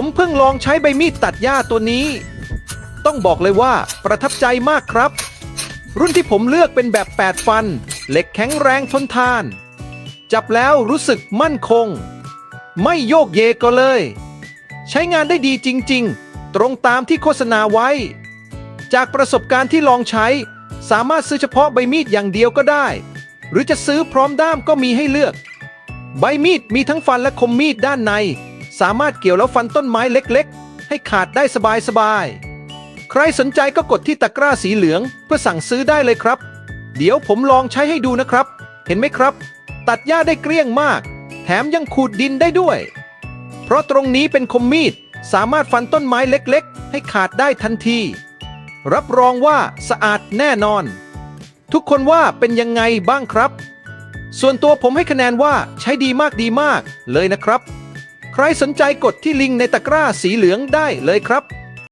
ผมเพิ่งลองใช้ใบมีดตัดหญ้าตัวนี้ ต้องบอกเลยว่าประทับใจมากครับ รุ่นที่ผมเลือกเป็นแบบ 8 ฟัน เหล็กแข็งแรงทนทาน จับแล้วรู้สึกมั่นคง ไม่โยกเยก็เลย ใช้งานได้ดีจริง ๆ ตรงตามที่โฆษณาไว้ จากประสบการณ์ที่ลองใช้ สามารถซื้อเฉพาะใบมีดอย่างเดียวก็ได้ หรือจะซื้อพร้อมด้ามก็มีให้เลือก ใบมีดมีทั้งฟันและคมมีดด้านใน สามารถเกี่ยวแล้วฟันต้นไม้เล็กๆ ให้ขาดได้สบายๆ ใครสนใจก็กดที่ตะกร้าสีเหลืองเพื่อสั่งซื้อได้เลยครับ เดี๋ยวผมลองใช้ให้ดูนะครับ เห็นไหมครับ ตัดหญ้าได้เกลี้ยงมาก แถมยังขูดดินได้ด้วย เพราะตรงนี้เป็นคมมีดสามารถฟันต้นไม้เล็กๆ ให้ขาดได้ทันที รับรองว่าสะอาดแน่นอน ทุกคนว่าเป็นยังไงบ้างครับ ส่วนตัวผมให้คะแนนว่าใช้ดีมากดีมากเลยนะครับ ใครสนใจกดที่ลิงก์ในตะกร้าสีเหลืองได้เลยครับ